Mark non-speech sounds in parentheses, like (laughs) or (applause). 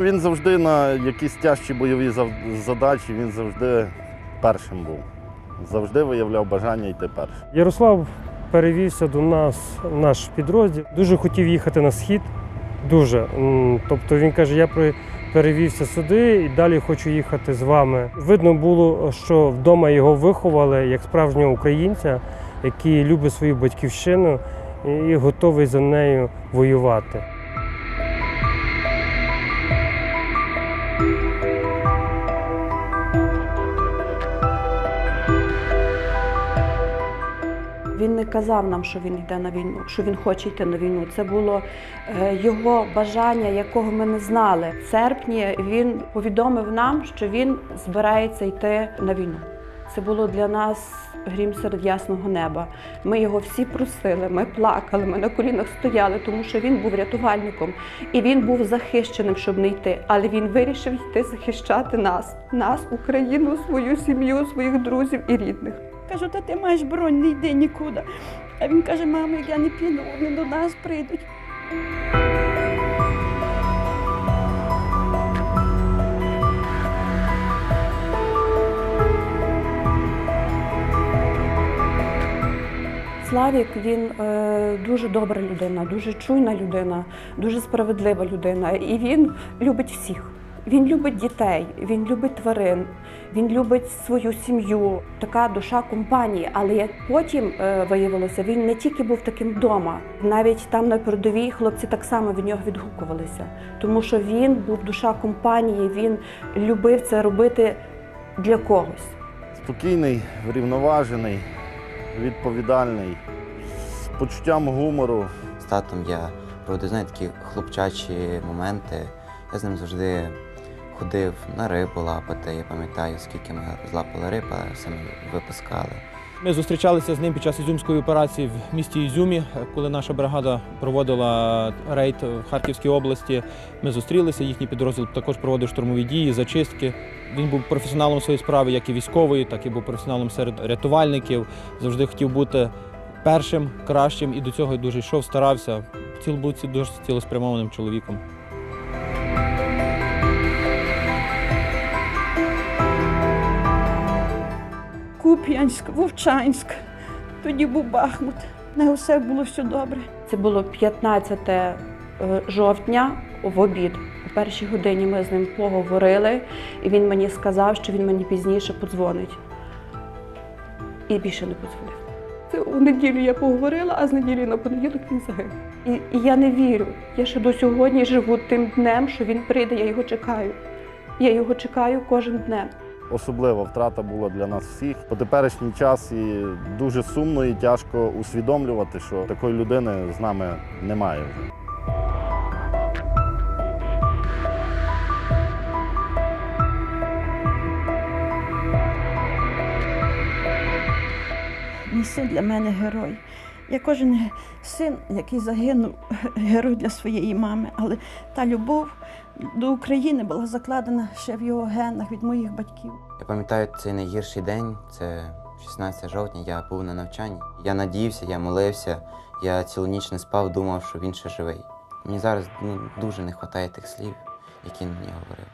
Він завжди на якісь тяжчі бойові задачі, він завжди першим був. Завжди виявляв бажання йти першим. Ярослав перевівся до нас наш підрозділ. Дуже хотів їхати на схід. Дуже. Тобто він каже, я перевівся сюди і далі хочу їхати з вами. Видно було, що вдома його виховали як справжнього українця, який любить свою батьківщину і готовий за нею воювати. Казав нам, що він йде на війну, що він хоче йти на війну. Це було е, його бажання, якого ми не знали. В серпні він повідомив нам, що він збирається йти на війну. Це було для нас грім серед ясного неба. Ми його всі просили, ми плакали, ми на колінах стояли, тому що він був рятувальником і він був захищеним, щоб не йти. Але він вирішив йти захищати нас, нас, Україну, свою сім'ю, своїх друзів і рідних. Кажу, та ти маєш бронь, не йди нікуди. А він каже, мамо, як я не піду, вони до нас прийдуть. Славік він е, дуже добра людина, дуже чуйна людина, дуже справедлива людина. І він любить всіх. Він любить дітей, він любить тварин, він любить свою сім'ю, така душа компанії. Але як потім е, виявилося, він не тільки був таким вдома, навіть там на передовій хлопці так само від нього відгукувалися, тому що він був душа компанії, він любив це робити для когось. Спокійний, врівноважений, відповідальний, з почуттям гумору. З татом я проводив знаєте, такі хлопчачі моменти. Я з ним завжди ходив на рибу лапати. Я пам'ятаю, скільки ми злапали риб, а самі випускали. Ми зустрічалися з ним під час Ізюмської операції в місті Ізюмі, коли наша бригада проводила рейд в Харківській області. Ми зустрілися. Їхній підрозділ також проводив штурмові дії, зачистки. Він був професіоналом своєї справи, як і військової, так і був професіоналом серед рятувальників. Завжди хотів бути першим, кращим і до цього дуже йшов, старався. Ціл був дуже цілеспрямованим чоловіком. Куп'янськ, Вовчанськ, тоді був Бахмут. Не усе було все добре. Це було 15 е, жовтня в обід. У першій годині ми з ним поговорили, і він мені сказав, що він мені пізніше подзвонить. І більше не подзвонив. Це у неділю я поговорила, а з неділі на понеділок він загинув. І, і я не вірю. Я ще до сьогодні живу тим днем, що він прийде, я його чекаю. Я його чекаю кожен днем. Особлива втрата була для нас всіх. По теперішній час і дуже сумно і тяжко усвідомлювати, що такої людини з нами немає. Мій син для мене герой. Я кожен син, який загинув, (laughs) герой для своєї мами. Але та любов до України була закладена ще в його генах від моїх батьків. Я пам'ятаю цей найгірший день, це 16 жовтня, я був на навчанні. Я надіявся, я молився, я цілу ніч не спав, думав, що він ще живий. Мені зараз ну, дуже не вистачає тих слів, які мені говорив.